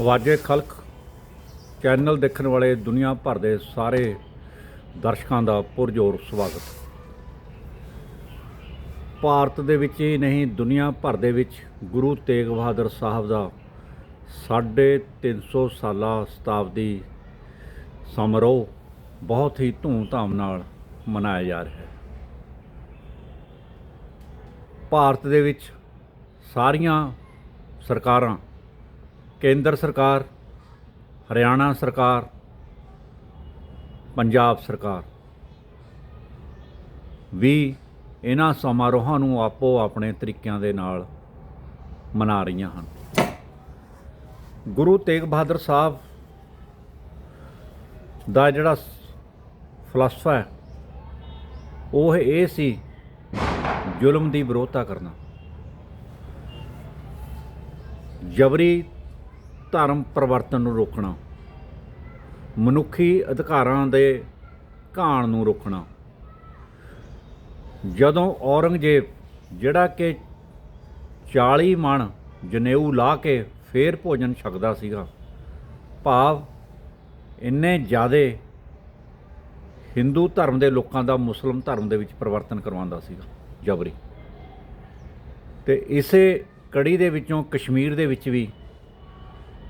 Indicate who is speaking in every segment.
Speaker 1: ਵਾਜੇ ਖਲਕ ਚੈਨਲ ਦੇਖਣ ਵਾਲੇ ਦੁਨੀਆ ਭਰ ਦੇ ਸਾਰੇ ਦਰਸ਼ਕਾਂ ਦਾ ਪੁਰਜੋਰ ਸਵਾਗਤ। ਭਾਰਤ ਦੇ ਵਿੱਚ ਹੀ ਨਹੀਂ, ਦੁਨੀਆ ਭਰ ਦੇ ਵਿੱਚ ਗੁਰੂ ਤੇਗ ਬਹਾਦਰ ਸਾਹਿਬ ਦਾ ਸਾਢੇ 300 ਸਾਲਾ ਸ਼ਤਾਬਦੀ ਸਮਾਰੋਹ ਬਹੁਤ ਹੀ ਧੂਮ-ਧਾਮ ਨਾਲ ਮਨਾਇਆ ਜਾ ਰਿਹਾ ਹੈ। ਭਾਰਤ ਦੇ ਵਿੱਚ ਸਾਰੀਆਂ ਸਰਕਾਰਾਂ ਕੇਂਦਰ ਸਰਕਾਰ, ਹਰਿਆਣਾ ਸਰਕਾਰ, ਪੰਜਾਬ ਸਰਕਾਰ। ਵੀ ਇਹਨਾਂ ਸਮਾਰੋਹਾਂ ਨੂੰ ਆਪੋ ਆਪਣੇ ਤਰੀਕਿਆਂ ਦੇ ਨਾਲ ਮਨਾ ਰਹੀਆਂ ਹਨ। ਗੁਰੂ ਤੇਗ ਬਹਾਦਰ ਸਾਹਿਬ ਦਾ ਜਿਹੜਾ ਫਲਸਫਾ ਹੈ, ਉਹ ਇਹ ਸੀ ਜ਼ੁਲਮ ਦੀ ਵਿਰੋਧਤਾ ਕਰਨਾ। ਜਬਰੀ ਧਰਮ ਪਰਿਵਰਤਨ ਨੂੰ ਰੋਕਣਾ। ਮਨੁੱਖੀ ਅਧਿਕਾਰਾਂ ਦੇ ਘਾਣ ਨੂੰ ਰੋਕਣਾ। ਜਦੋਂ ਔਰੰਗਜ਼ੇਬ ਜਿਹੜਾ ਕਿ 40 ਮਣ ਜਨੇਊ ਲਾ ਕੇ ਫੇਰ ਭੋਜਨ ਛਕਦਾ ਸੀਗਾ, ਭਾਵ ਇੰਨੇ ਜ਼ਿਆਦੇ ਹਿੰਦੂ ਧਰਮ ਦੇ ਲੋਕਾਂ ਦਾ ਮੁਸਲਮ ਧਰਮ ਦੇ ਵਿੱਚ ਪਰਿਵਰਤਨ ਕਰਵਾਉਂਦਾ ਸੀਗਾ, ਜਬਰੀ। ਤੇ ਇਸੇ ਕੜੀ ਦੇ ਵਿੱਚੋਂ ਕਸ਼ਮੀਰ ਦੇ ਵਿੱਚ ਵੀ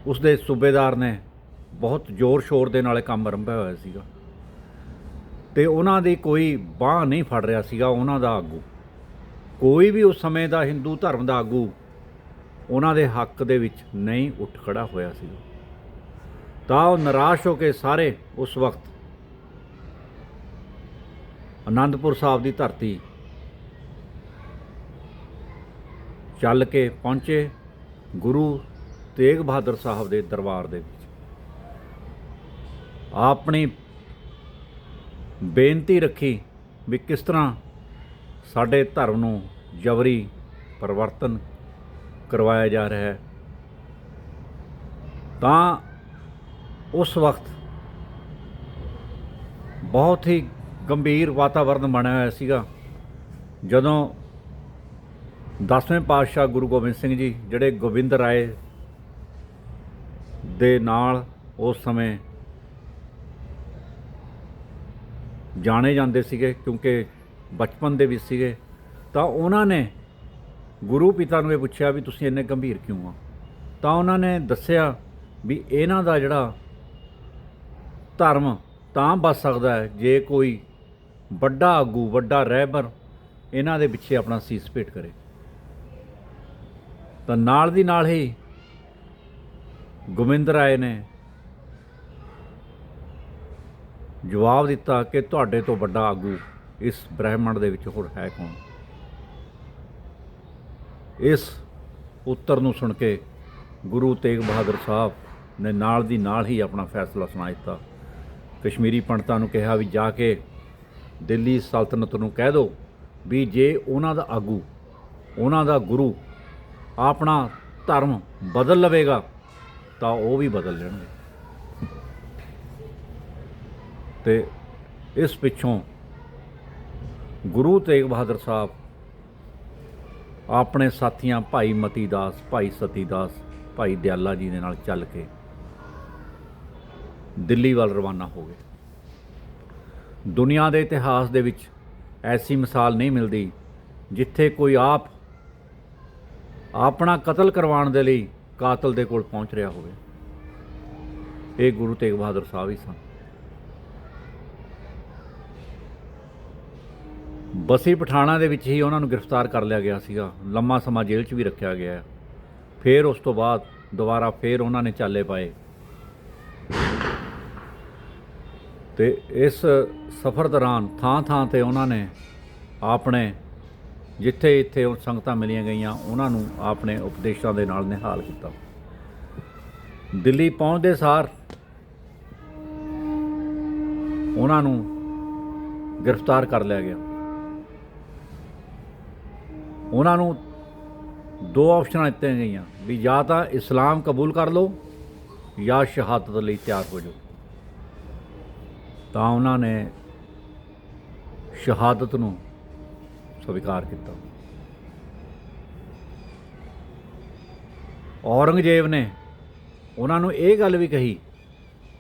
Speaker 1: ਉਸ ਦੇ ਸੂਬੇਦਾਰ ਨੇ ਬਹੁਤ ਜ਼ੋਰ ਸ਼ੋਰ ਦੇ ਨਾਲ ਕੰਮ ਆਰੰਭਿਆ ਹੋਇਆ ਸੀਗਾ। ਤੇ ਉਹਨਾਂ ਦੀ ਕੋਈ ਬਾਹ ਨਹੀਂ ਫੜ ਰਿਹਾ ਸੀਗਾ ਉਹਨਾਂ ਦਾ ਆਗੂ। ਕੋਈ ਵੀ ਉਸ ਸਮੇਂ ਦਾ ਹਿੰਦੂ ਧਰਮ ਦਾ ਆਗੂ ਉਹਨਾਂ ਦੇ ਹੱਕ ਦੇ ਵਿੱਚ ਨਹੀਂ ਉੱਠ ਖੜਾ ਹੋਇਆ ਸੀਗਾ। ਤਾਂ ਉਹ ਨਿਰਾਸ਼ ਹੋ ਕੇ ਸਾਰੇ ਉਸ ਵਕਤ ਆਨੰਦਪੁਰ ਸਾਹਿਬ ਦੀ ਧਰਤੀ ਚੱਲ ਕੇ ਪਹੁੰਚੇ। ਗੁਰੂ ਤੇਗ ਬਹਾਦਰ ਸਾਹਿਬ ਦੇ ਦਰਬਾਰ ਦੇ ਵਿੱਚ। ਆਪਣੀ ਬੇਨਤੀ ਰੱਖੀ ਵੀ ਕਿਸ ਤਰ੍ਹਾਂ ਸਾਡੇ ਧਰਮ ਨੂੰ ਜਬਰੀ ਪਰਿਵਰਤਨ ਕਰਵਾਇਆ ਜਾ ਰਿਹਾ ਹੈ। ਤਾਂ ਉਸ ਵਕਤ ਬਹੁਤ ਹੀ ਗੰਭੀਰ ਵਾਤਾਵਰਣ ਬਣਿਆ ਹੋਇਆ ਸੀਗਾ। ਜਦੋਂ ਦਸਵੇਂ ਪਾਤਸ਼ਾਹ ਗੁਰੂ ਗੋਬਿੰਦ ਸਿੰਘ ਜੀ, ਜਿਹੜੇ ਗੋਬਿੰਦ ਰਾਏ ਦੇ ਨਾਲ ਉਸ ਸਮੇਂ ਜਾਣੇ ਜਾਂਦੇ ਸੀਗੇ, ਕਿਉਂਕਿ ਬਚਪਨ ਦੇ ਵਿੱਚ ਸੀਗੇ। ਤਾਂ ਉਹਨਾਂ ਨੇ ਗੁਰੂ ਪਿਤਾ ਨੂੰ ਇਹ ਪੁੱਛਿਆ ਵੀ ਤੁਸੀਂ ਇੰਨੇ ਗੰਭੀਰ ਕਿਉਂ ਆ ਤਾਂ ਉਹਨਾਂ ਨੇ ਦੱਸਿਆ ਵੀ ਇਹਨਾਂ ਦਾ ਜਿਹੜਾ ਧਰਮ ਤਾਂ ਬਚ ਸਕਦਾ ਹੈ, ਜੇ ਕੋਈ ਵੱਡਾ ਆਗੂ, ਵੱਡਾ ਰਹਿਬਰ ਇਹਨਾਂ ਦੇ ਪਿੱਛੇ ਆਪਣਾ ਸੀਸ ਭੇਟ ਕਰੇ। ਤਾਂ ਨਾਲ ਦੀ ਨਾਲ ਹੀ ਗੋਬਿੰਦ ਰਾਏ ਨੇ ਜਵਾਬ ਦਿੱਤਾ ਕਿ ਤੁਹਾਡੇ ਤੋਂ ਵੱਡਾ ਆਗੂ ਇਸ ਬ੍ਰਹਿਮੰਡ ਦੇ ਵਿੱਚ ਹੋਰ ਹੈ ਕੌਣ? ਇਸ ਉੱਤਰ ਨੂੰ ਸੁਣ ਕੇ ਗੁਰੂ ਤੇਗ ਬਹਾਦਰ ਸਾਹਿਬ ਨੇ ਨਾਲ ਦੀ ਨਾਲ ਹੀ ਆਪਣਾ ਫੈਸਲਾ ਸੁਣਾ ਦਿੱਤਾ। ਕਸ਼ਮੀਰੀ ਪੰਡਤਾਂ ਨੂੰ ਕਿਹਾ ਵੀ ਜਾ ਕੇ ਦਿੱਲੀ ਸਲਤਨਤ ਨੂੰ ਕਹਿ ਦਿਓ ਵੀ ਜੇ ਉਹਨਾਂ ਦਾ ਆਗੂ, ਉਹਨਾਂ ਦਾ ਗੁਰੂ ਆਪਣਾ ਧਰਮ ਬਦਲ ਲਵੇਗਾ ਤਾਂ ਉਹ ਵੀ ਬਦਲ ਜਾਣਗੇ ਤੇ ਇਸ ਪਿੱਛੋਂ ਗੁਰੂ ਤੇਗ ਬਹਾਦਰ ਸਾਹਿਬ ਆਪਣੇ ਸਾਥੀਆਂ ਭਾਈ ਮਤੀ ਦਾਸ, ਭਾਈ ਸਤੀ ਦਾਸ, ਭਾਈ ਦਿਆਲਾ ਜੀ ਦੇ ਨਾਲ ਚੱਲ ਕੇ ਦਿੱਲੀ ਵੱਲ ਰਵਾਨਾ ਹੋ ਗਏ। ਦੁਨੀਆ ਦੇ ਇਤਿਹਾਸ ਦੇ ਵਿੱਚ ਐਸੀ ਮਿਸਾਲ ਨਹੀਂ ਮਿਲਦੀ ਜਿੱਥੇ ਕੋਈ ਆਪ ਆਪਣਾ ਕਤਲ ਕਰਵਾਉਣ ਦੇ ਲਈ ਕਾਤਲ ਦੇ ਕੋਲ ਪਹੁੰਚ ਰਿਹਾ ਹੋਵੇ। ਇਹ ਗੁਰੂ ਤੇਗ ਬਹਾਦਰ ਸਾਹਿਬ ਹੀ ਸਨ। ਬਸੀ ਪਠਾਣਾ ਦੇ ਵਿੱਚ ਹੀ ਉਹਨਾਂ ਨੂੰ ਗ੍ਰਿਫਤਾਰ ਕਰ ਲਿਆ ਗਿਆ ਸੀਗਾ। ਲੰਮਾ ਸਮਾਂ ਜੇਲ੍ਹ 'ਚ ਵੀ ਰੱਖਿਆ ਗਿਆ ਫਿਰ ਉਸ ਤੋਂ ਬਾਅਦ ਦੁਬਾਰਾ ਫਿਰ ਉਹਨਾਂ ਨੇ ਚਾਲੇ ਪਾਏ। ਤੇ ਇਸ ਸਫ਼ਰ ਦੌਰਾਨ ਥਾਂ-ਥਾਂ ਤੇ ਉਹਨਾਂ ਨੇ ਆਪਣੇ ਜਿੱਥੇ ਇੱਥੇ ਉਹ ਸੰਗਤਾਂ ਮਿਲੀਆਂ ਗਈਆਂ, ਉਹਨਾਂ ਨੂੰ ਆਪਣੇ ਉਪਦੇਸ਼ਾਂ ਦੇ ਨਾਲ ਨਿਹਾਲ ਕੀਤਾ। ਦਿੱਲੀ ਪਹੁੰਚਦੇ ਸਾਰ ਉਹਨਾਂ ਨੂੰ ਗ੍ਰਿਫਤਾਰ ਕਰ ਲਿਆ ਗਿਆ। ਉਹਨਾਂ ਨੂੰ ਦੋ ਆਪਸ਼ਨਾਂ ਦਿੱਤੀਆਂ ਗਈਆਂ, ਵੀ ਜਾਂ ਤਾਂ ਇਸਲਾਮ ਕਬੂਲ ਕਰ ਲਓ ਜਾਂ ਸ਼ਹਾਦਤ ਲਈ ਤਿਆਰ ਹੋ ਜਾਓ। ਤਾਂ ਉਹਨਾਂ ਨੇ ਸ਼ਹਾਦਤ ਨੂੰ ਸਵੀਕਾਰ ਕੀਤਾ। ਔਰੰਗਜ਼ੇਬ ਨੇ ਉਹਨਾਂ ਨੂੰ ਇਹ ਗੱਲ ਵੀ ਕਹੀ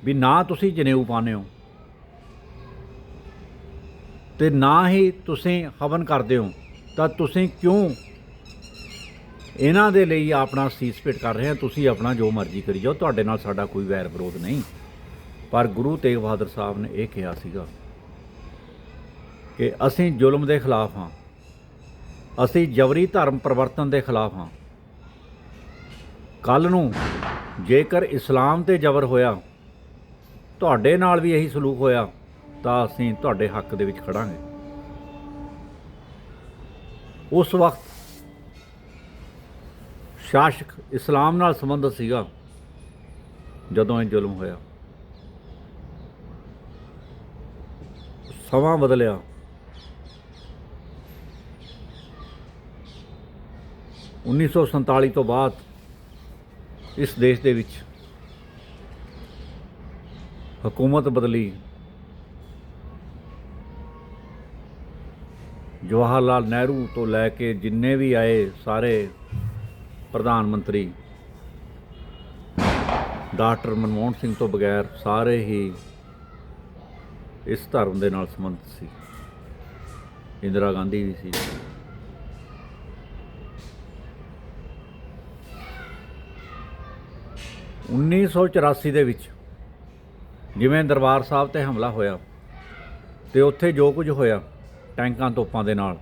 Speaker 1: ਵੀ ਨਾ ਤੁਸੀਂ ਜਨੇਊ ਪਾਉਂਦੇ ਹੋ ਤੇ ਨਾ ਹੀ ਤੁਸੀਂ ਹਵਨ ਕਰਦੇ ਹੋ। ਤਾਂ ਤੁਸੀਂ ਕਿਉਂ ਇਹਨਾਂ ਦੇ ਲਈ ਆਪਣਾ ਸੀਸ ਭੇਟ ਕਰ ਰਹੇ ਹੋ? ਤੁਸੀਂ ਆਪਣਾ ਜੋ ਮਰਜ਼ੀ ਕਰੀ ਜਾਓ, ਤੁਹਾਡੇ ਨਾਲ ਸਾਡਾ ਕੋਈ ਵੈਰ ਵਿਰੋਧ ਨਹੀਂ। ਪਰ ਗੁਰੂ ਤੇਗ ਬਹਾਦਰ ਸਾਹਿਬ ਨੇ ਇਹ ਕਿਹਾ ਸੀਗਾ ਕਿ ਅਸੀਂ ਜ਼ੁਲਮ ਦੇ ਖਿਲਾਫ ਹਾਂ। ਅਸੀਂ ਜਬਰੀ ਧਰਮ ਪਰਿਵਰਤਨ ਦੇ ਖਿਲਾਫ ਹਾਂ। ਕੱਲ ਨੂੰ ਜੇਕਰ ਇਸਲਾਮ ਤੇ ਜ਼ਬਰ ਹੋਇਆ, ਤੁਹਾਡੇ ਨਾਲ ਵੀ ਇਹੀ ਸਲੂਕ ਹੋਇਆ, ਤਾਂ ਅਸੀਂ ਤੁਹਾਡੇ ਹੱਕ ਦੇ ਵਿੱਚ ਖੜਾਂਗੇ। ਉਸ ਵਕਤ ਸ਼ਾਸਕ ਇਸਲਾਮ ਨਾਲ ਸੰਬੰਧਿਤ ਸੀਗਾ, ਜਦੋਂ ਇਹ ਜ਼ੁਲਮ ਹੋਇਆ। ਸਮਾਂ ਬਦਲਿਆ। ਉੱਨੀ ਸੌ ਸੰਤਾਲੀ ਤੋਂ ਬਾਅਦ ਇਸ ਦੇਸ਼ ਦੇ ਵਿੱਚ ਹਕੂਮਤ ਬਦਲੀ। ਜਵਾਹਰ ਲਾਲ ਨਹਿਰੂ ਤੋਂ ਲੈ ਕੇ ਜਿੰਨੇ ਵੀ ਆਏ ਸਾਰੇ ਪ੍ਰਧਾਨ ਮੰਤਰੀ, ਡਾਕਟਰ ਮਨਮੋਹਨ ਸਿੰਘ ਤੋਂ ਬਗੈਰ ਸਾਰੇ ਹੀ ਇਸ ਧਰਮ ਦੇ ਨਾਲ ਸੰਬੰਧਿਤ ਸੀ। ਇੰਦਰਾ ਗਾਂਧੀ ਵੀ ਸੀ। ਉੱਨੀ ਸੌ ਚੁਰਾਸੀ ਦੇ ਵਿੱਚ ਜਿਵੇਂ ਦਰਬਾਰ ਸਾਹਿਬ ਤੇ ਹਮਲਾ ਹੋਇਆ ਤੇ ਉੱਥੇ ਜੋ ਕੁਝ ਹੋਇਆ ਟੈਂਕਾਂ ਤੋਪਾਂ ਦੇ ਨਾਲ,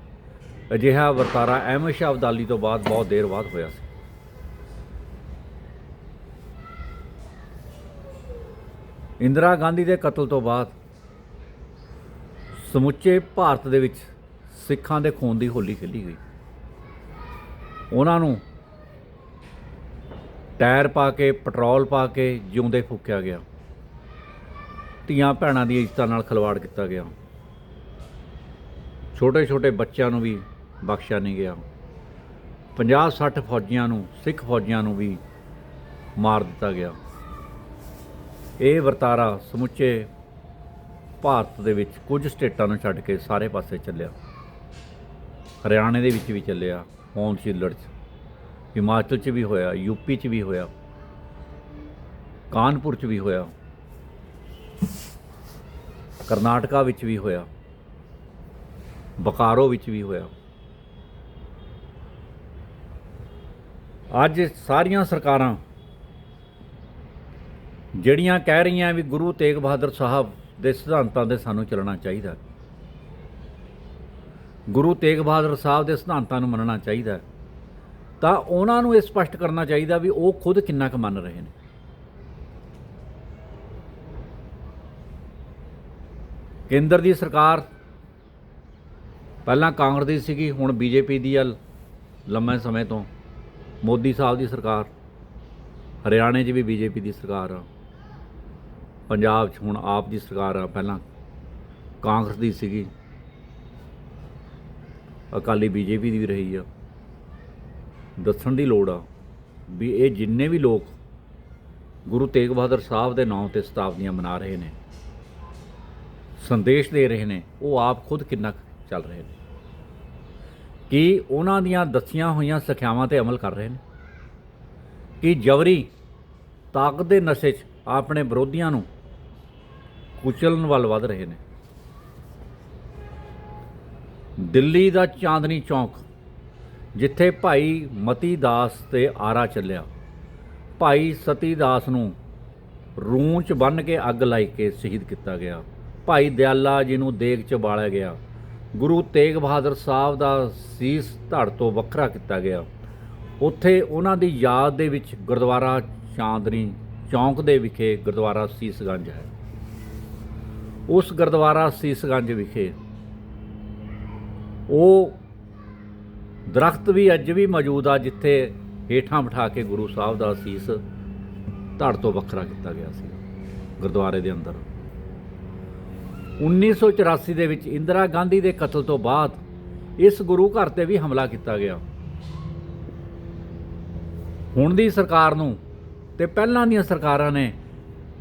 Speaker 1: ਅਜਿਹਾ ਵਰਤਾਰਾ ਅਹਿਮਦ ਸ਼ਾਹ ਅਬਦਾਲੀ ਤੋਂ ਬਾਅਦ ਬਹੁਤ ਦੇਰ ਬਾਅਦ ਹੋਇਆ ਸੀ। ਇੰਦਰਾ ਗਾਂਧੀ ਦੇ ਕਤਲ ਤੋਂ ਬਾਅਦ ਸਮੁੱਚੇ ਭਾਰਤ ਦੇ ਵਿੱਚ ਸਿੱਖਾਂ ਦੇ ਖੂਨ ਦੀ ਹੋਲੀ ਖੇਲੀ ਗਈ। ਉਹਨਾਂ ਨੂੰ ਟਾਇਰ ਪਾ ਕੇ, ਪੈਟਰੋਲ ਪਾ ਕੇ ਜਿਉਂਦੇ ਫੂਕਿਆ ਗਿਆ। ਧੀਆਂ ਭੈਣਾਂ ਦੀ ਇੱਜ਼ਤਾਂ ਨਾਲ ਖਿਲਵਾੜ ਕੀਤਾ ਗਿਆ। ਛੋਟੇ ਛੋਟੇ ਬੱਚਿਆਂ ਨੂੰ ਵੀ ਬਖਸ਼ਿਆ ਨਹੀਂ ਗਿਆ। 50 60 ਫੌਜੀਆਂ ਨੂੰ, ਸਿੱਖ ਫੌਜੀਆਂ ਨੂੰ ਵੀ ਮਾਰ ਦਿੱਤਾ ਗਿਆ। ਇਹ ਵਰਤਾਰਾ ਸਮੁੱਚੇ ਭਾਰਤ ਦੇ ਵਿੱਚ ਕੁਝ ਸਟੇਟਾਂ ਨੂੰ ਛੱਡ ਕੇ ਸਾਰੇ ਪਾਸੇ ਚੱਲਿਆ। ਹਰਿਆਣੇ ਦੇ ਵਿੱਚ ਵੀ ਚੱਲਿਆ ਹੋਂਦ ਸ਼ਿੱਲੜ 'ਚ। ਹਿਮਾਚਲ 'ਚ ਵੀ ਹੋਇਆ ਯੂਪੀ 'ਚ ਵੀ ਹੋਇਆ, ਕਾਨਪੁਰ 'ਚ ਵੀ ਹੋਇਆ, ਕਰਨਾਟਕਾ ਵਿੱਚ ਵੀ ਹੋਇਆ, ਬਕਾਰੋ ਵਿੱਚ ਵੀ ਹੋਇਆ। ਅੱਜ ਸਾਰੀਆਂ ਸਰਕਾਰਾਂ ਜਿਹੜੀਆਂ ਕਹਿ ਰਹੀਆਂ ਵੀ ਗੁਰੂ ਤੇਗ ਬਹਾਦਰ ਸਾਹਿਬ ਦੇ ਸਿਧਾਂਤਾਂ ਦੇ ਸਾਨੂੰ ਚੱਲਣਾ ਚਾਹੀਦਾ। ਗੁਰੂ ਤੇਗ ਬਹਾਦਰ ਸਾਹਿਬ ਦੇ ਸਿਧਾਂਤਾਂ ਨੂੰ ਮੰਨਣਾ ਚਾਹੀਦਾ। ਤਾਂ ਉਹਨਾਂ ਨੂੰ ਇਹ ਸਪਸ਼ਟ ਕਰਨਾ ਚਾਹੀਦਾ ਵੀ ਉਹ ਖੁਦ ਕਿੰਨਾ ਕੁ ਮੰਨ ਰਹੇ ਨੇ। ਕੇਂਦਰ ਦੀ ਸਰਕਾਰ ਪਹਿਲਾਂ ਕਾਂਗਰਸ ਦੀ ਸੀਗੀ, ਹੁਣ ਬੀਜੇਪੀ ਦੀ ਆ ਲੰਮੇ ਸਮੇਂ ਤੋਂ। ਮੋਦੀ ਸਾਹਿਬ ਦੀ ਸਰਕਾਰ, ਹਰਿਆਣੇ 'ਚ ਵੀ ਬੀਜੇਪੀ ਦੀ ਸਰਕਾਰ ਆ। ਪੰਜਾਬ 'ਚ ਹੁਣ ਆਪ ਦੀ ਸਰਕਾਰ ਆ ਪਹਿਲਾਂ। ਕਾਂਗਰਸ ਦੀ ਸੀਗੀ। ਅਕਾਲੀ ਬੀਜੇਪੀ ਦੀ ਵੀ ਰਹੀ ਆ। ਦੱਸਣ ਦੀ ਲੋੜ ਆ ਵੀ ਇਹ ਜਿੰਨੇ ਵੀ ਲੋਕ ਗੁਰੂ ਤੇਗ ਬਹਾਦਰ ਸਾਹਿਬ ਦੇ ਨਾਮ ਤੇ ਸ਼ਤਾਬਦੀਆਂ ਮਨਾ ਰਹੇ ਨੇ, ਸੰਦੇਸ਼ ਦੇ ਰਹੇ ਨੇ, ਉਹ ਆਪ ਖੁਦ ਕਿੰਨਾ ਕੁ ਚੱਲ ਰਹੇ ਨੇ? ਕੀ ਉਹਨਾਂ ਦੀਆਂ ਦੱਸੀਆਂ ਹੋਈਆਂ ਸਿੱਖਿਆਵਾਂ ਤੇ ਅਮਲ ਕਰ ਰਹੇ ਨੇ? ਕਿ ਜਬਰੀ ਤਾਕਤ ਦੇ ਨਸ਼ੇ 'ਚ ਆਪਣੇ ਵਿਰੋਧੀਆਂ ਨੂੰ ਕੁਚਲਣ ਵੱਲ ਵਧ ਰਹੇ ਨੇ? ਦਿੱਲੀ ਦਾ ਚਾਂਦਨੀ ਚੌਂਕ ਜਿੱਥੇ ਭਾਈ ਮਤੀ ਦਾਸ ਤੇ ਆਰਾ ਚੱਲਿਆ। ਭਾਈ ਸਤੀ ਦਾਸ ਨੂੰ ਰੂੰਚ ਬੰਨ ਕੇ ਅੱਗ ਲਾਈ ਕੇ ਸ਼ਹੀਦ ਕੀਤਾ ਗਿਆ। ਭਾਈ ਦਿਆਲਾ ਜੀ ਨੂੰ ਦੇਗ ਚ ਬਾਲਿਆ ਗਿਆ। ਗੁਰੂ ਤੇਗ ਬਹਾਦਰ ਸਾਹਿਬ ਦਾ ਸੀਸ ਧੜ ਤੋਂ ਵੱਖਰਾ ਕੀਤਾ ਗਿਆ। ਉੱਥੇ ਉਹਨਾਂ ਦੀ ਯਾਦ ਦੇ ਵਿੱਚ ਗੁਰਦੁਆਰਾ ਚਾਂਦਨੀ ਚੌਂਕ ਦੇ ਵਿਖੇ ਗੁਰਦੁਆਰਾ ਸੀਸਗੰਜ ਹੈ। ਉਸ ਗੁਰਦੁਆਰਾ ਸੀਸਗੰਜ ਵਿਖੇ ਉਹ ਦਰਖਤ ਵੀ ਅੱਜ ਵੀ ਮੌਜੂਦ ਆ ਜਿੱਥੇ ਹੇਠਾਂ ਬਿਠਾ ਕੇ ਗੁਰੂ ਸਾਹਿਬ ਦਾ ਅਸੀਸ ਧੜ ਤੋਂ ਵੱਖਰਾ ਕੀਤਾ ਗਿਆ ਸੀ, ਗੁਰਦੁਆਰੇ ਦੇ ਅੰਦਰ। 1984 ਦੇ ਵਿੱਚ ਇੰਦਰਾ ਗਾਂਧੀ ਦੇ ਕਤਲ ਤੋਂ ਬਾਅਦ ਇਸ ਗੁਰੂ ਘਰ ਤੇ ਵੀ ਹਮਲਾ ਕੀਤਾ ਗਿਆ। ਹੁਣ ਦੀ ਸਰਕਾਰ ਨੂੰ ਤੇ ਪਹਿਲਾਂ ਦੀਆਂ ਸਰਕਾਰਾਂ ਨੇ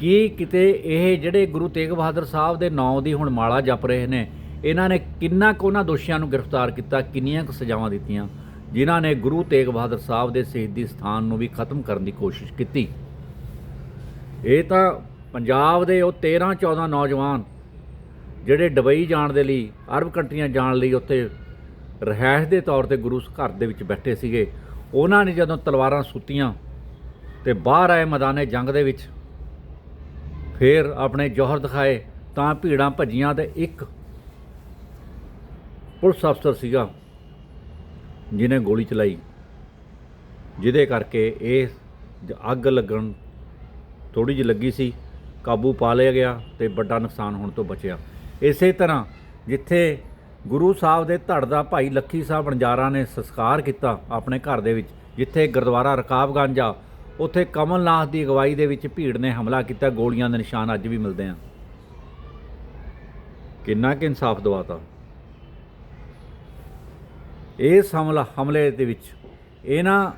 Speaker 1: ਕੀ ਕਿਤੇ ਇਹ ਜਿਹੜੇ ਗੁਰੂ ਤੇਗ ਬਹਾਦਰ ਸਾਹਿਬ ਦੇ ਨਾਂ ਦੀ ਹੁਣ ਮਾਲਾ ਜਪ ਰਹੇ ਨੇ ਇਹਨਾਂ ਨੇ ਕਿੰਨਾ ਕੁ ਉਹਨਾਂ ਦੋਸ਼ੀਆਂ ਨੂੰ ਗ੍ਰਿਫਤਾਰ ਕੀਤਾ, ਕਿੰਨੀਆਂ ਕੁ ਸਜ਼ਾਵਾਂ ਦਿੱਤੀਆਂ, ਜਿਨ੍ਹਾਂ ਨੇ ਗੁਰੂ ਤੇਗ ਬਹਾਦਰ ਸਾਹਿਬ ਦੇ ਸ਼ਹੀਦੀ ਸਥਾਨ ਨੂੰ ਵੀ ਖਤਮ ਕਰਨ ਦੀ ਕੋਸ਼ਿਸ਼ ਕੀਤੀ। ਇਹ ਤਾਂ ਪੰਜਾਬ ਦੇ ਉਹ 13 14 ਨੌਜਵਾਨ ਜਿਹੜੇ ਦੁਬਈ ਜਾਣ ਦੇ ਲਈ, ਅਰਬ ਕੰਟਰੀਆਂ ਜਾਣ ਲਈ ਉੱਥੇ ਰਿਹਾਇਸ਼ ਦੇ ਤੌਰ ਤੇ ਗੁਰੂ ਘਰ ਦੇ ਵਿੱਚ ਬੈਠੇ ਸੀਗੇ। ਉਹਨਾਂ ਨੇ ਜਦੋਂ ਤਲਵਾਰਾਂ ਸੁੱਤੀਆਂ ਤੇ ਬਾਹਰ ਆਏ ਮੈਦਾਨੇ ਜੰਗ ਦੇ ਵਿੱਚ, ਫਿਰ ਆਪਣੇ ਜੋਹਰ ਦਿਖਾਏ, ਤਾਂ ਭੀੜਾਂ ਭੱਜੀਆਂ ਤੇ ਇੱਕ ਪੁਲਿਸ ਅਫਸਰ ਸੀਗਾ, ਜਿਹਨੇ ਗੋਲੀ ਚਲਾਈ। ਜਿਹਦੇ ਕਰਕੇ ਇਹ ਅੱਗ ਲੱਗਣ ਥੋੜੀ ਜਿਹੀ ਲੱਗੀ ਸੀ, ਕਾਬੂ ਪਾ ਲਿਆ ਗਿਆ ਤੇ ਵੱਡਾ ਨੁਕਸਾਨ ਹੋਣ ਤੋਂ ਬਚਿਆ। ਇਸੇ ਤਰ੍ਹਾਂ ਜਿੱਥੇ ਗੁਰੂ ਸਾਹਿਬ ਦੇ ਧੜ ਦਾ ਭਾਈ ਲੱਖੀ ਸਾਹਿਬ ਬਣਜਾਰਾ ਨੇ ਸੰਸਕਾਰ ਕੀਤਾ ਆਪਣੇ ਘਰ ਦੇ ਵਿੱਚ, ਜਿੱਥੇ ਗੁਰਦੁਆਰਾ ਰਕਾਬਗੰਜ ਆ ਉੱਥੇ ਕਮਲਨਾਥ ਦੀ ਅਗਵਾਈ ਦੇ ਵਿੱਚ ਭੀੜ ਨੇ ਹਮਲਾ ਕੀਤਾ, ਗੋਲੀਆਂ ਦੇ ਨਿਸ਼ਾਨ ਅੱਜ ਵੀ ਮਿਲਦੇ ਆ। ਕਿੰਨਾ ਕਿ ਇਨਸਾਫ ਦਵਾਤਾ। ਇਸ ਹਮਲਾ ਹਮਲੇ ਦੇ ਵਿੱਚ ਇਹਨਾਂ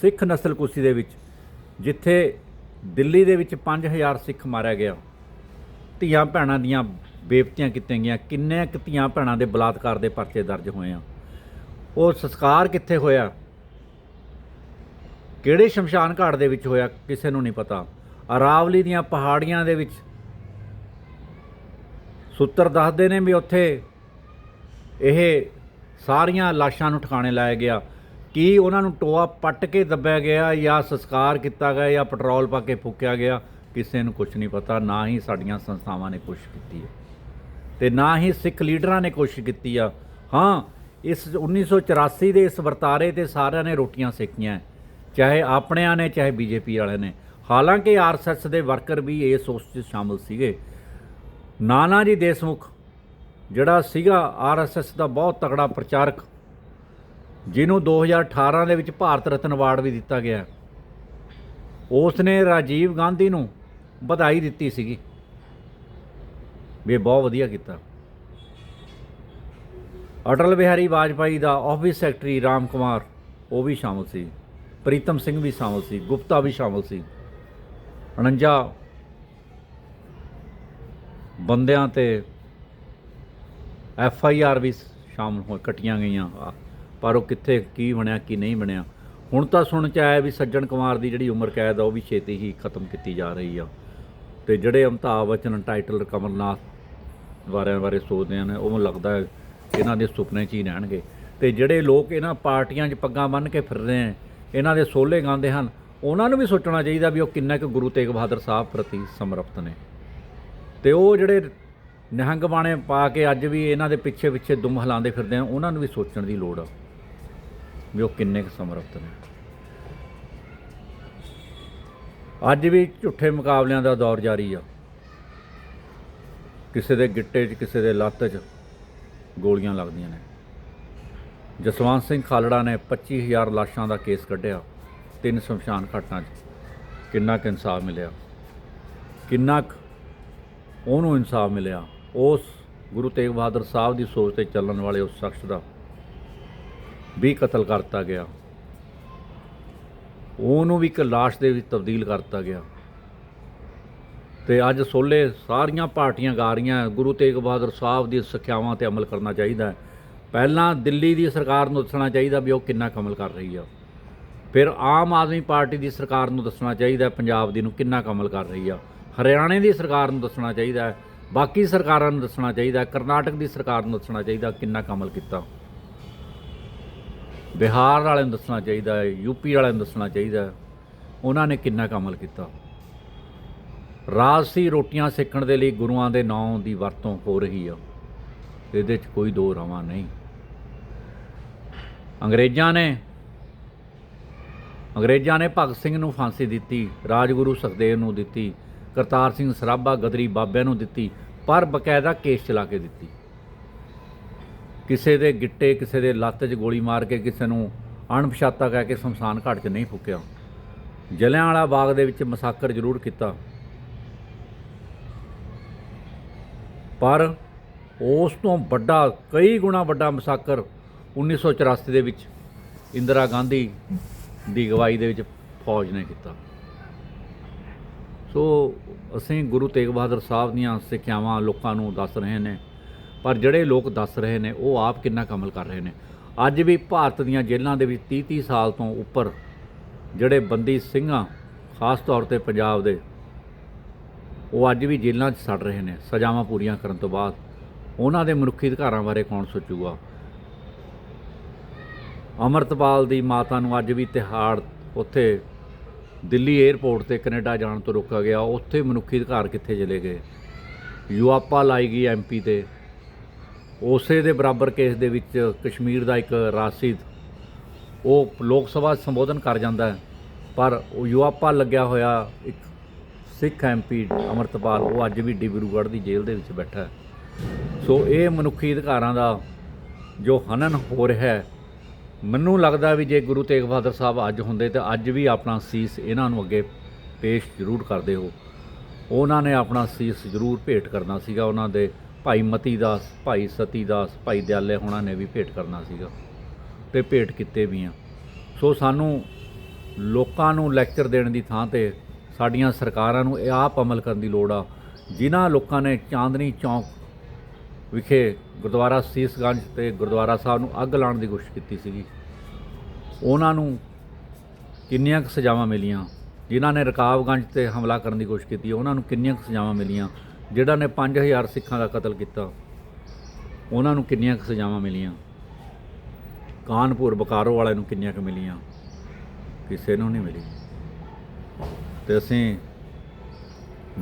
Speaker 1: ਸਿੱਖ ਨਸਲਕੁਸ਼ੀ ਦੇ ਵਿੱਚ, ਜਿੱਥੇ ਦਿੱਲੀ ਦੇ ਵਿੱਚ 5000 ਸਿੱਖ ਮਾਰਿਆ ਗਿਆ। ਧੀਆਂ ਭੈਣਾਂ ਦੀਆਂ ਬੇਪਤੀਆਂ ਕੀਤੀਆਂ ਗਈਆਂ, ਕਿੰਨੇ ਕੁ ਧੀਆਂ ਭੈਣਾਂ ਦੇ ਬਲਾਤਕਾਰ ਦੇ ਪਰਚੇ ਦਰਜ ਹੋਏ ਆ। ਉਹ ਸੰਸਕਾਰ ਕਿੱਥੇ ਹੋਇਆ? ਕਿਹੜੇ ਸ਼ਮਸ਼ਾਨ ਘਾਟ ਦੇ ਵਿੱਚ ਹੋਇਆ, ਕਿਸੇ ਨੂੰ ਨਹੀਂ ਪਤਾ। ਅਰਾਵਲੀ ਦੀਆਂ ਪਹਾੜੀਆਂ ਦੇ ਵਿੱਚ। ਸੂਤਰ ਦੱਸਦੇ ਨੇ ਵੀ ਉੱਥੇ ਇਹ ਸਾਰੀਆਂ ਲਾਸ਼ਾਂ ਨੂੰ ਠਿਕਾਣੇ ਲਾਇਆ ਗਿਆ। ਕੀ ਉਹਨਾਂ ਨੂੰ ਟੋਆ ਪੱਟ ਕੇ ਦੱਬਿਆ ਗਿਆ ਜਾਂ ਸੰਸਕਾਰ ਕੀਤਾ ਗਿਆ ਜਾਂ ਪੈਟਰੋਲ ਪਾ ਕੇ ਫੂਕਿਆ ਗਿਆ, ਕਿਸੇ ਨੂੰ ਕੁਝ ਨਹੀਂ ਪਤਾ। ਨਾ ਹੀ ਸਾਡੀਆਂ ਸੰਸਥਾਵਾਂ ਨੇ ਕੋਸ਼ਿਸ਼ ਕੀਤੀ ਹੈ ਤੇ ਨਾ ਹੀ ਸਿੱਖ ਲੀਡਰਾਂ ਨੇ ਕੋਸ਼ਿਸ਼ ਕੀਤੀ ਆ। ਹਾਂ, ਇਸ 1984 ਦੇ ਇਸ ਵਰਤਾਰੇ ਤੇ ਸਾਰਿਆਂ ਨੇ ਰੋਟੀਆਂ ਸੇਕੀਆਂ। ਚਾਹੇ ਆਪਣਿਆਂ ਨੇ, ਚਾਹੇ ਬੀਜੇਪੀ ਵਾਲਿਆਂ ਨੇ। ਹਾਲਾਂਕਿ ਆਰਐਸਐਸ ਦੇ ਵਰਕਰ ਵੀ ਇਸ ਉਸ 'ਚ ਸ਼ਾਮਲ ਸੀਗੇ। ਨਾਨਾ ਜੀ ਦੇਸ਼ਮੁਖ ਜਿਹੜਾ ਸੀਗਾ ਆਰਐਸਐਸ ਦਾ ਬਹੁਤ ਤਕੜਾ ਪ੍ਰਚਾਰਕ, ਜਿਹਨੂੰ 2018 ਦੇ ਵਿੱਚ ਭਾਰਤ ਰਤਨ ਅਵਾਰਡ ਵੀ ਦਿੱਤਾ ਗਿਆ। ਉਸ ਨੇ ਰਾਜੀਵ ਗਾਂਧੀ ਨੂੰ ਵਧਾਈ ਦਿੱਤੀ ਸੀਗੀ। ਵੀ ਬਹੁਤ ਵਧੀਆ ਕੀਤਾ। ਅਟਲ ਬਿਹਾਰੀ ਵਾਜਪਾਈ ਦਾ ਆਫਿਸ ਸੈਕਟਰੀ ਰਾਮ ਕੁਮਾਰ, ਉਹ ਵੀ ਸ਼ਾਮਲ ਸੀ। ਪ੍ਰੀਤਮ ਸਿੰਘ ਵੀ ਸ਼ਾਮਲ ਸੀ, ਗੁਪਤਾ ਵੀ ਸ਼ਾਮਲ ਸੀ। 49 ਬੰਦਿਆਂ ਤੇ ਐਫ ਆਈ ਆਰ ਵੀ ਸ਼ਾਮਲ ਹੋ ਕੱਟੀਆਂ ਗਈਆਂ। ਆ, ਪਰ ਉਹ ਕਿੱਥੇ ਕੀ ਬਣਿਆ ਕੀ ਨਹੀਂ ਬਣਿਆ। ਹੁਣ ਤਾਂ ਸੁਣ ਚ ਆਇਆ ਵੀ ਸੱਜਣ ਕੁਮਾਰ ਦੀ ਜਿਹੜੀ ਉਮਰ ਕੈਦ ਆ ਉਹ ਵੀ ਛੇਤੀ ਹੀ ਖਤਮ ਕੀਤੀ ਜਾ ਰਹੀ ਆ। ਤੇ ਜਿਹੜੇ ਅਮਿਤਾਭ ਬੱਚਨ ਟਾਈਟਲ ਕਮਲਨਾਥ ਵਾਰਿਆਂ ਬਾਰੇ ਸੋਚਦੇ ਨੇ ਉਹ ਲੱਗਦਾ ਇਹਨਾਂ ਦੇ ਸੁਪਨੇ 'ਚ ਹੀ ਰਹਿਣਗੇ। ਤੇ ਜਿਹੜੇ ਲੋਕ ਇਹਨਾਂ ਪਾਰਟੀਆਂ 'ਚ ਪੱਗਾਂ ਬੰਨ੍ਹ ਕੇ ਫਿਰਦੇ ਆ ਇਹਨਾਂ ਦੇ ਸੋਲੇ ਗਾਉਂਦੇ ਹਨ ਉਹਨਾਂ ਨੂੰ ਵੀ ਸੋਚਣਾ ਚਾਹੀਦਾ ਵੀ ਉਹ ਕਿੰਨਾ ਕੁ ਗੁਰੂ ਤੇਗ ਬਹਾਦਰ ਸਾਹਿਬ ਪ੍ਰਤੀ ਸਮਰਪਿਤ ਨੇ। ਤੇ ਉਹ ਜਿਹੜੇ ਨਿਹੰਗ ਬਾਣੇ ਪਾ ਕੇ ਅੱਜ ਵੀ ਇਹਨਾਂ ਦੇ ਪਿੱਛੇ ਪਿੱਛੇ ਦੁਮ ਹਲਾਉਂਦੇ ਫਿਰਦੇ ਆ, ਉਹਨਾਂ ਨੂੰ ਵੀ ਸੋਚਣ ਦੀ ਲੋੜ ਆ ਵੀ ਉਹ ਕਿੰਨੇ ਕੁ ਸਮਰਪਿਤ ਨੇ। ਅੱਜ ਵੀ ਝੂਠੇ ਮੁਕਾਬਲਿਆਂ ਦਾ ਦੌਰ ਜਾਰੀ ਆ। ਕਿਸੇ ਦੇ ਗਿੱਟੇ 'ਚ, ਕਿਸੇ ਦੇ ਲੱਤ 'ਚ ਗੋਲੀਆਂ ਲੱਗਦੀਆਂ ਨੇ। ਜਸਵੰਤ ਸਿੰਘ ਖਾਲੜਾ ਨੇ 25000 ਲਾਸ਼ਾਂ ਦਾ ਕੇਸ ਕੱਢਿਆ, ਤਿੰਨ ਸ਼ਮਸ਼ਾਨ ਘਾਟਾਂ 'ਚ। ਕਿੰਨਾ ਕੁ ਇਨਸਾਫ ਮਿਲਿਆ? ਕਿੰਨਾ ਕੁ ਉਹਨੂੰ ਇਨਸਾਫ ਮਿਲਿਆ? ਉਸ ਗੁਰੂ ਤੇਗ ਬਹਾਦਰ ਸਾਹਿਬ ਦੀ ਸੋਚ ਤੇ ਚੱਲਣ ਵਾਲੇ ਉਸ ਸ਼ਖਸ ਦਾ ਵੀ ਕਤਲ ਕਰਤਾ ਗਿਆ। ਉਹਨੂੰ ਵੀ ਇੱਕ ਲਾਸ਼ ਦੇ ਵਿੱਚ ਤਬਦੀਲ ਕਰਤਾ ਗਿਆ। ਤੇ ਅੱਜ ਸੋਲੇ ਸਾਰੀਆਂ ਪਾਰਟੀਆਂ ਗਾ ਰਹੀਆਂ ਗੁਰੂ ਤੇਗ ਬਹਾਦਰ ਸਾਹਿਬ ਦੀ ਸਿੱਖਿਆਵਾਂ ਤੇ ਅਮਲ ਕਰਨਾ ਚਾਹੀਦਾ ਹੈ। ਪਹਿਲਾਂ ਦਿੱਲੀ ਦੀ ਸਰਕਾਰ ਨੂੰ ਦੱਸਣਾ ਚਾਹੀਦਾ ਵੀ ਉਹ ਕਿੰਨਾ ਕਮਲ ਕਰ ਰਹੀ ਆ। ਫਿਰ ਆਮ ਆਦਮੀ ਪਾਰਟੀ ਦੀ ਸਰਕਾਰ ਨੂੰ ਦੱਸਣਾ ਚਾਹੀਦਾ ਪੰਜਾਬ ਦੀ ਨੂੰ ਕਿੰਨਾ ਕਮਲ ਕਰ ਰਹੀ ਆ। ਹਰਿਆਣੇ ਦੀ ਸਰਕਾਰ ਨੂੰ ਦੱਸਣਾ ਚਾਹੀਦਾ ਬਾਕੀ ਸਰਕਾਰਾਂ ਨੂੰ ਦੱਸਣਾ ਚਾਹੀਦਾ, ਕਰਨਾਟਕ ਦੀ ਸਰਕਾਰ ਨੂੰ ਦੱਸਣਾ ਚਾਹੀਦਾ ਕਿੰਨਾ ਕਮਲ ਕੀਤਾ। ਬਿਹਾਰ ਵਾਲਿਆਂ ਨੂੰ ਦੱਸਣਾ ਚਾਹੀਦਾ ਹੈ ਯੂਪੀ ਵਾਲਿਆਂ ਨੂੰ ਦੱਸਣਾ ਚਾਹੀਦਾ, ਉਹਨਾਂ ਨੇ ਕਿੰਨਾ ਕਮਲ ਕੀਤਾ। ਰਾਜਸੀ ਰੋਟੀਆਂ ਸਿੱਖਣ ਦੇ ਲਈ ਗੁਰੂਆਂ ਦੇ ਨਾਂ ਦੀ ਵਰਤੋਂ ਹੋ ਰਹੀ ਆ ਇਹਦੇ 'ਚ ਕੋਈ ਦੋ ਰਾਵਾਂ ਨਹੀਂ। ਅੰਗਰੇਜ਼ਾਂ ਨੇ ਅੰਗਰੇਜ਼ਾਂ ਨੇ ਭਗਤ ਸਿੰਘ ਨੂੰ ਫਾਂਸੀ ਦਿੱਤੀ, ਰਾਜਗੁਰੂ ਸੁਖਦੇਵ ਨੂੰ ਦਿੱਤੀ ਕਰਤਾਰ ਸਿੰਘ ਸਰਾਭਾ ਗਦਰੀ ਬਾਬਿਆਂ ਨੂੰ ਦਿੱਤੀ, ਪਰ ਬਕਾਇਦਾ ਕੇਸ ਚਲਾ ਕੇ ਦਿੱਤੀ। ਕਿਸੇ ਦੇ ਗਿੱਟੇ, ਕਿਸੇ ਦੇ ਲੱਤ 'ਚ ਗੋਲੀ ਮਾਰ ਕੇ ਕਿਸੇ ਨੂੰ ਅਣਪਛਾਤਾ ਕਹਿ ਕੇ ਸ਼ਮਸ਼ਾਨ ਘਾਟ 'ਚ ਨਹੀਂ ਫੁੱਕਿਆ। ਜਲਿਆਂਵਾਲਾ ਬਾਗ ਦੇ ਵਿੱਚ ਮਸਾਕਰ ਜ਼ਰੂਰ ਕੀਤਾ। ਪਰ ਉਸ ਤੋਂ ਵੱਡਾ, ਕਈ ਗੁਣਾ ਵੱਡਾ ਮਸਾਕਰ 1984 ਦੇ ਵਿੱਚ ਇੰਦਰਾ ਗਾਂਧੀ ਦੀ ਅਗਵਾਈ ਦੇ ਵਿੱਚ ਫੌਜ ਨੇ ਕੀਤਾ। ਸੋ ਅਸੀਂ ਗੁਰੂ ਤੇਗ ਬਹਾਦਰ ਸਾਹਿਬ ਦੀਆਂ ਸਿੱਖਿਆਵਾਂ ਲੋਕਾਂ ਨੂੰ ਦੱਸ ਰਹੇ ਨੇ, ਪਰ ਜਿਹੜੇ ਲੋਕ ਦੱਸ ਰਹੇ ਨੇ, ਉਹ ਆਪ ਕਿੰਨਾ ਕਮਲ ਕਰ ਰਹੇ ਨੇ? ਅੱਜ ਵੀ ਭਾਰਤ ਦੀਆਂ ਜੇਲ੍ਹਾਂ ਦੇ ਵਿੱਚ 30 30 ਸਾਲ ਤੋਂ ਉੱਪਰ ਜਿਹੜੇ ਬੰਦੀ ਸਿੰਘਾਂ, ਖਾਸ ਤੌਰ ਤੇ ਪੰਜਾਬ ਦੇ, ਉਹ ਅੱਜ ਵੀ ਜੇਲ੍ਹਾਂ 'ਚ ਸੜ ਰਹੇ ਨੇ, ਸਜ਼ਾਵਾਂ ਪੂਰੀਆਂ ਕਰਨ ਤੋਂ ਬਾਅਦ। ਉਹਨਾਂ ਦੇ ਮਨੁੱਖੀ ਅਧਿਕਾਰਾਂ ਬਾਰੇ ਕੌਣ ਸੋਚੂਗਾ? ਅਮਰਤਪਾਲ ਦੀ ਮਾਤਾ ਨੂੰ ਅੱਜ ਵੀ ਤਿਹਾੜ ਉੱਥੇ ਦਿੱਲੀ 에ਅਰਪੋਰਟ ਤੇ ਕੈਨੇਡਾ ਜਾਣ ਤੋਂ ਰੋਕਿਆ ਗਿਆ। ਉੱਥੇ ਮਨੁੱਖੀ ਅਧਿਕਾਰ ਕਿੱਥੇ ਚਲੇ ਗਏ? ਯੂਆਪਾ ਲਾਈ ਗਈ ਐਮਪੀ ਤੇ। ਉਸੇ ਦੇ ਬਰਾਬਰ ਕੇਸ ਦੇ ਵਿੱਚ ਕਸ਼ਮੀਰ ਦਾ ਇੱਕ ਰਾਸ਼ਿਦ ਉਹ ਲੋਕ ਸਭਾ ਸੰਬੋਧਨ ਕਰ ਜਾਂਦਾ ਹੈ, ਪਰ ਉਹ ਯੂਆਪਾ ਲੱਗਿਆ ਹੋਇਆ ਇੱਕ ਸਿੱਖ ਐਮਪੀ ਅਮਰਤਪਾਲ, ਉਹ ਅੱਜ ਵੀ ਡਿਬਰੂਗੜ੍ਹ ਦੀ ਜੇਲ੍ਹ ਦੇ ਵਿੱਚ ਬੈਠਾ ਸੋ ਇਹ ਮਨੁੱਖੀ ਅਧਿਕਾਰਾਂ ਦਾ ਜੋ ਹਨਨ ਹੋ ਰਿਹਾ ਹੈ ਮੈਨੂੰ ਲੱਗਦਾ ਵੀ ਜੇ ਗੁਰੂ ਤੇਗ ਬਹਾਦਰ ਸਾਹਿਬ ਅੱਜ ਹੁੰਦੇ ਤਾਂ ਅੱਜ ਵੀ ਆਪਣਾ ਸੀਸ ਇਹਨਾਂ ਨੂੰ ਅੱਗੇ ਪੇਸ਼ ਜ਼ਰੂਰ ਕਰਦੇ ਹੋ। ਉਹਨਾਂ ਨੇ ਆਪਣਾ ਸੀਸ ਜ਼ਰੂਰ ਭੇਟ ਕਰਨਾ ਸੀਗਾ। ਉਹਨਾਂ ਦੇ ਭਾਈ ਮਤੀ ਦਾਸ ਭਾਈ ਸਤੀ ਦਾਸ ਭਾਈ ਦਿਆਲੇ ਹੋਣਾ ਨੇ ਵੀ ਭੇਟ ਕਰਨਾ ਸੀਗਾ ਤੇ ਭੇਟ ਕੀਤੇ ਵੀ ਆ। ਸੋ ਸਾਨੂੰ ਲੋਕਾਂ ਨੂੰ ਲੈਕਚਰ ਦੇਣ ਦੀ ਥਾਂ ਤੇ ਸਾਡੀਆਂ ਸਰਕਾਰਾਂ ਨੂੰ ਇਹ ਆਪ ਅਮਲ ਕਰਨ ਦੀ ਲੋੜ ਆ। ਜਿਨ੍ਹਾਂ ਲੋਕਾਂ ਨੇ ਚਾਂਦਨੀ ਚੌਂਕ ਵਿਖੇ ਗੁਰਦੁਆਰਾ ਸੀਸਗੰਜ ਤੇ ਗੁਰਦੁਆਰਾ ਸਾਹਿਬ ਨੂੰ ਅੱਗ ਲਾਉਣ ਦੀ ਕੋਸ਼ਿਸ਼ ਕੀਤੀ ਸੀਗੀ। ਉਹਨਾਂ ਨੂੰ ਕਿੰਨੀਆਂ ਕੁ ਸਜ਼ਾਵਾਂ ਮਿਲੀਆਂ? ਜਿਨ੍ਹਾਂ ਨੇ ਰਕਾਬਗੰਜ ਤੇ ਹਮਲਾ ਕਰਨ ਦੀ ਕੋਸ਼ਿਸ਼ ਕੀਤੀ, ਉਹਨਾਂ ਨੂੰ ਕਿੰਨੀਆਂ ਕੁ ਸਜ਼ਾਵਾਂ ਮਿਲੀਆਂ? ਜਿਹੜਾ ਨੇ 5000 ਸਿੱਖਾਂ ਦਾ ਕਤਲ ਕੀਤਾ, ਉਹਨਾਂ ਨੂੰ ਕਿੰਨੀਆਂ ਕੁ ਸਜ਼ਾਵਾਂ ਮਿਲੀਆਂ? ਕਾਨਪੁਰ ਬਕਾਰੋ ਵਾਲਿਆਂ ਨੂੰ ਕਿੰਨੀਆਂ ਕੁ ਮਿਲੀਆਂ? ਕਿਸੇ ਨੂੰ ਨਹੀਂ ਮਿਲੀ। ਤੇ ਅਸੀਂ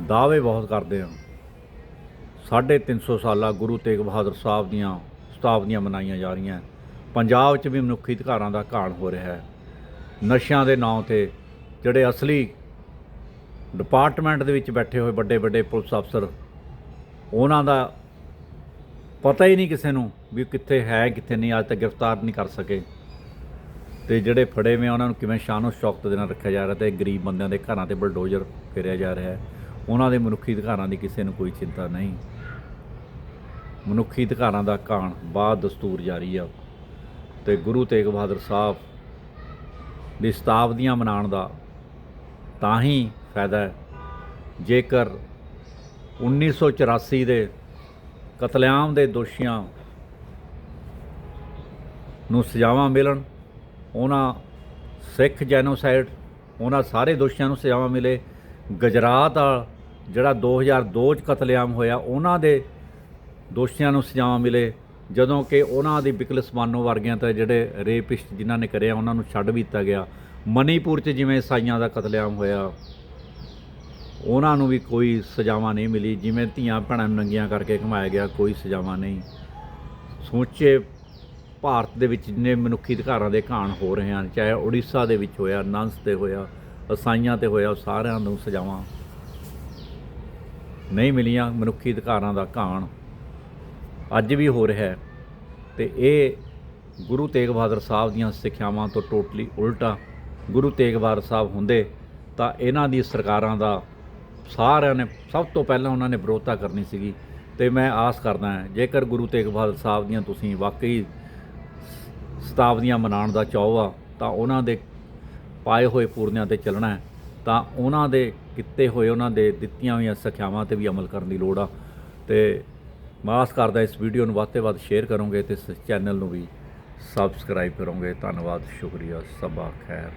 Speaker 1: ਦਾਅਵੇ ਬਹੁਤ ਕਰਦੇ ਹਾਂ ਸਾਢੇ ਤਿੰਨ ਸੌ ਸਾਲਾ ਗੁਰੂ ਤੇਗ ਬਹਾਦਰ ਸਾਹਿਬ ਦੀਆਂ ਸ਼ਤਾਬਦੀਆਂ ਮਨਾਈਆਂ ਜਾ ਰਹੀਆਂ ਪੰਜਾਬ 'ਚ ਵੀ ਮਨੁੱਖੀ ਅਧਿਕਾਰਾਂ ਦਾ ਘਾਣ ਹੋ ਰਿਹਾ ਹੈ। ਨਸ਼ਿਆਂ ਦੇ ਨਾਂ ਤੇ ਜਿਹੜੇ ਅਸਲੀ ਡਿਪਾਰਟਮੈਂਟ ਦੇ ਵਿੱਚ ਬੈਠੇ ਹੋਏ ਵੱਡੇ ਵੱਡੇ ਪੁਲਿਸ ਅਫਸਰ, ਉਹਨਾਂ ਦਾ ਪਤਾ ਹੀ ਨਹੀਂ ਕਿਸੇ ਨੂੰ ਵੀ ਕਿੱਥੇ ਹੈ, ਕਿੱਥੇ ਨਹੀਂ, ਅੱਜ ਤੱਕ ਗ੍ਰਿਫਤਾਰ ਨਹੀਂ ਕਰ ਸਕੇ। ਤੇ ਜਿਹੜੇ ਫੜੇ ਹੋਏ ਆ, ਉਹਨਾਂ ਨੂੰ ਕਿਵੇਂ ਸ਼ਾਨੋ ਸ਼ੌਕਤ ਦੇ ਨਾਲ ਰੱਖਿਆ ਜਾ ਰਿਹਾ ਤੇ ਗਰੀਬ ਬੰਦਿਆਂ ਦੇ ਘਰਾਂ ਤੇ ਬਲਡੋਜ਼ਰ ਫੇਰਿਆ ਜਾ ਰਿਹਾ ਹੈ, ਉਹਨਾਂ ਦੇ ਮਨੁੱਖੀ ਅਧਿਕਾਰਾਂ ਦੀ ਕਿਸੇ ਨੂੰ ਕੋਈ ਚਿੰਤਾ ਨਹੀਂ। ਮਨੁੱਖੀ ਅਧਿਕਾਰਾਂ ਦਾ ਕਾਣ ਬਾਦ ਦਸਤੂਰ ਜਾਰੀ ਆ। ਤੇ ਗੁਰੂ ਤੇਗ ਬਹਾਦਰ ਸਾਹਿਬ ਦੀ ਸ਼ਤਾਬਦੀਆਂ ਮਨਾਉਣ ਦਾ ਤਾਂ ਹੀ ਫਾਇਦਾ ਹੈ। ਜੇਕਰ 1984 ਦੇ ਕਤਲੇਆਮ ਦੇ ਦੋਸ਼ੀਆਂ ਨੂੰ ਸਜ਼ਾਵਾਂ ਮਿਲਣ, ਉਹਨਾਂ ਸਿੱਖ ਜੈਨੋਸਾਈਡ, ਉਹਨਾਂ ਸਾਰੇ ਦੋਸ਼ੀਆਂ ਨੂੰ ਸਜ਼ਾਵਾਂ ਮਿਲੇ। ਗੁਜਰਾਤ ਆ ਜਿਹੜਾ 2002 ਚ ਕਤਲੇਆਮ ਹੋਇਆ, ਉਹਨਾਂ ਦੇ ਦੋਸ਼ੀਆਂ ਨੂੰ ਸਜ਼ਾਵਾਂ ਮਿਲੇ। ਜਦੋਂ ਕਿ ਉਹਨਾਂ ਦੀ ਬਿਕਲਸ ਮਾਨੋ ਵਰਗਿਆਂ ਤੇ ਜਿਹੜੇ ਰੇਪਿਸਟ ਜਿਨ੍ਹਾਂ ਨੇ ਕਰਿਆ, ਉਹਨਾਂ ਨੂੰ ਛੱਡ ਵੀ ਦਿੱਤਾ ਗਿਆ। ਮਨੀਪੁਰ 'ਚ ਜਿਵੇਂ ਈਸਾਈਆਂ ਦਾ ਕਤਲੇਆਮ ਹੋਇਆ, ਉਹਨਾਂ ਨੂੰ ਵੀ ਕੋਈ ਸਜ਼ਾਵਾਂ ਨਹੀਂ ਮਿਲੀ। ਜਿਵੇਂ ਧੀਆਂ ਭੈਣਾਂ ਨੂੰ ਨੰਗੀਆਂ ਕਰਕੇ ਘਮਾਇਆ ਗਿਆ, ਕੋਈ ਸਜ਼ਾਵਾਂ ਨਹੀਂ। ਸਮੁੱਚੇ ਭਾਰਤ ਦੇ ਵਿੱਚ ਜਿੰਨੇ ਮਨੁੱਖੀ ਅਧਿਕਾਰਾਂ ਦੇ ਘਾਣ ਹੋ ਰਹੇ ਹਨ, ਚਾਹੇ ਉੜੀਸਾ ਦੇ ਵਿੱਚ ਹੋਇਆ ਨੰਸ ਤੇ ਹੋਇਆ ਅਸਾਈਆਂ ਤੇ ਹੋਇਆ, ਸਾਰਿਆਂ ਨੂੰ ਸਜ਼ਾਵਾਂ ਨਹੀਂ ਮਿਲੀਆਂ ਮਨੁੱਖੀ ਅਧਿਕਾਰਾਂ ਦਾ ਘਾਣ। ਅੱਜ ਵੀ ਹੋ ਰਿਹਾ ਹੈ। ਤੇ ਇਹ ਗੁਰੂ ਤੇਗ ਬਹਾਦਰ ਸਾਹਿਬ ਦੀਆਂ ਸਿੱਖਿਆਵਾਂ ਤੋਂ ਟੋਟਲੀ ਉਲਟਾ ਗੁਰੂ ਤੇਗ ਬਹਾਦਰ ਸਾਹਿਬ ਹੁੰਦੇ ਤਾਂ ਇਹਨਾਂ ਦੀ ਸਰਕਾਰਾਂ ਦਾ ਸਾਰਿਆਂ ਨੇ ਸਭ ਤੋਂ ਪਹਿਲਾਂ ਉਹਨਾਂ ਨੇ ਵਿਰੋਧਤਾ ਕਰਨੀ ਸੀਗੀ। ਤੇ ਮੈਂ ਆਸ ਕਰਦਾ ਹਾਂ, ਜੇਕਰ ਗੁਰੂ ਤੇਗ ਬਹਾਦਰ ਸਾਹਿਬ ਦੀਆਂ ਤੁਸੀਂ ਵਾਕਈ ਸ਼ਤਾਬਦੀਆਂ ਮਨਾਉਣ ਦਾ ਚਾਹੋ ਆ, ਤਾਂ ਉਹਨਾਂ ਦੇ ਪਾਏ ਹੋਏ ਪੂਰਨਿਆਂ ਤੇ ਚੱਲਣਾ ਤਾਂ ਉਹਨਾਂ ਦੇ ਕੀਤੇ ਹੋਏ, ਉਹਨਾਂ ਦੇ ਦਿੱਤੀਆਂ ਹੋਈਆਂ ਸਿੱਖਿਆਵਾਂ ਤੇ ਵੀ ਅਮਲ ਕਰਨ ਦੀ ਲੋੜ ਆ। ਤੇ ਮੈਂ ਆਸ ਕਰਦਾ, ਇਸ ਵੀਡੀਓ ਨੂੰ ਵੱਧ ਤੋਂ ਵੱਧ ਸ਼ੇਅਰ ਕਰੋਗੇ ਤੇ ਇਸ ਚੈਨਲ ਨੂੰ ਵੀ ਸਬਸਕ੍ਰਾਈਬ ਕਰੋਗੇ। ਧੰਨਵਾਦ, ਸ਼ੁਕਰੀਆ ਸਬਾ ਖੈਰ।